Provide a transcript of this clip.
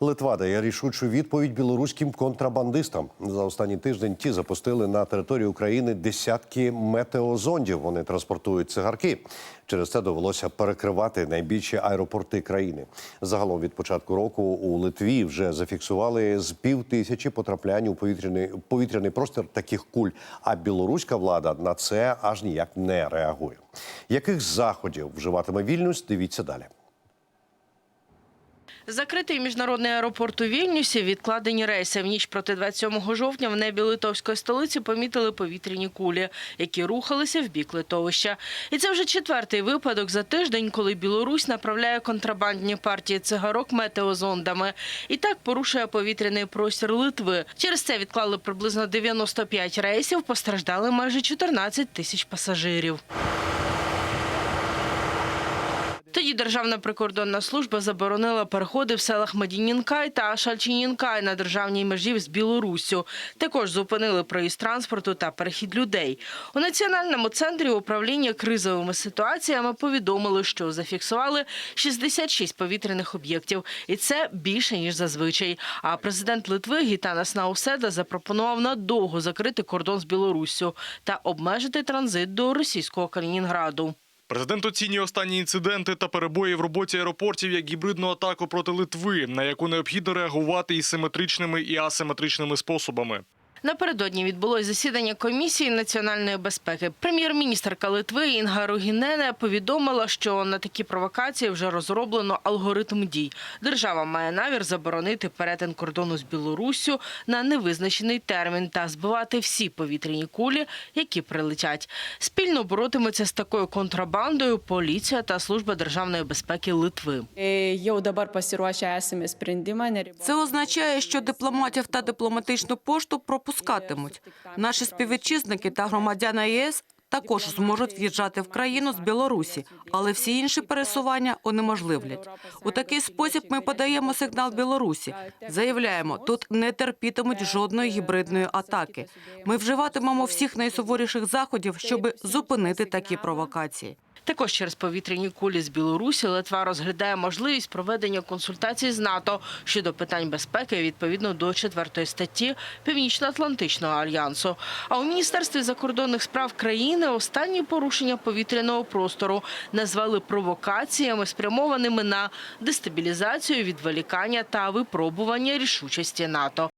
Литва дає рішучу відповідь білоруським контрабандистам. За останній тиждень ті запустили на територію України десятки метеозондів. Вони транспортують цигарки. Через це довелося перекривати найбільші аеропорти країни. Загалом від початку року у Литві вже зафіксували з пів тисячі потраплянь у повітряний повітряний простір таких куль. А білоруська влада на це аж ніяк не реагує. Яких заходів вживатиме Вільнюс? Дивіться далі. Закритий міжнародний аеропорт у Вільнюсі, відкладені рейси. В ніч проти 27 жовтня в небі литовської столиці помітили повітряні кулі, які рухалися в бік литовища. І це вже четвертий випадок за тиждень, коли Білорусь направляє контрабандні партії цигарок метеозондами. І так порушує повітряний простір Литви. Через це відклали приблизно 95 рейсів, постраждали майже 14 тисяч пасажирів. Тоді Державна прикордонна служба заборонила переходи в селах Медінінкай та Шальчинінкай на державній межі з Білоруссю. Також зупинили проїзд транспорту та перехід людей. У національному центрі управління кризовими ситуаціями повідомили, що зафіксували 66 повітряних об'єктів, і це більше ніж зазвичай. А президент Литви Гітанас Науседа запропонував надовго закрити кордон з Білоруссю та обмежити транзит до російського Калінінграду. Президент оцінює останні інциденти та перебої в роботі аеропортів як гібридну атаку проти Литви, на яку необхідно реагувати і симетричними і асиметричними способами. Напередодні відбулось засідання комісії національної безпеки. Прем'єр-міністрка Литви Інга Рогінене повідомила, що на такі провокації вже розроблено алгоритм дій. Держава має намір заборонити перетин кордону з Білоруссю на невизначений термін та збивати всі повітряні кулі, які прилетять. Спільно боротиметься з такою контрабандою поліція та служба державної безпеки Литви. Це означає, що дипломатів та дипломатичну пошту пропускатимуть. Наші співвітчизники та громадяни ЄС також зможуть в'їжджати в країну з Білорусі, але всі інші пересування унеможливлять. У такий спосіб ми подаємо сигнал Білорусі. Заявляємо, тут не терпітимуть жодної гібридної атаки. Ми вживатимемо всіх найсуворіших заходів, щоб зупинити такі провокації. Також через повітряні кулі з Білорусі Литва розглядає можливість проведення консультацій з НАТО щодо питань безпеки відповідно до 4 статті Північно-Атлантичного альянсу. А у міністерстві закордонних справ країни останні порушення повітряного простору назвали провокаціями, спрямованими на дестабілізацію, відволікання та випробування рішучості НАТО.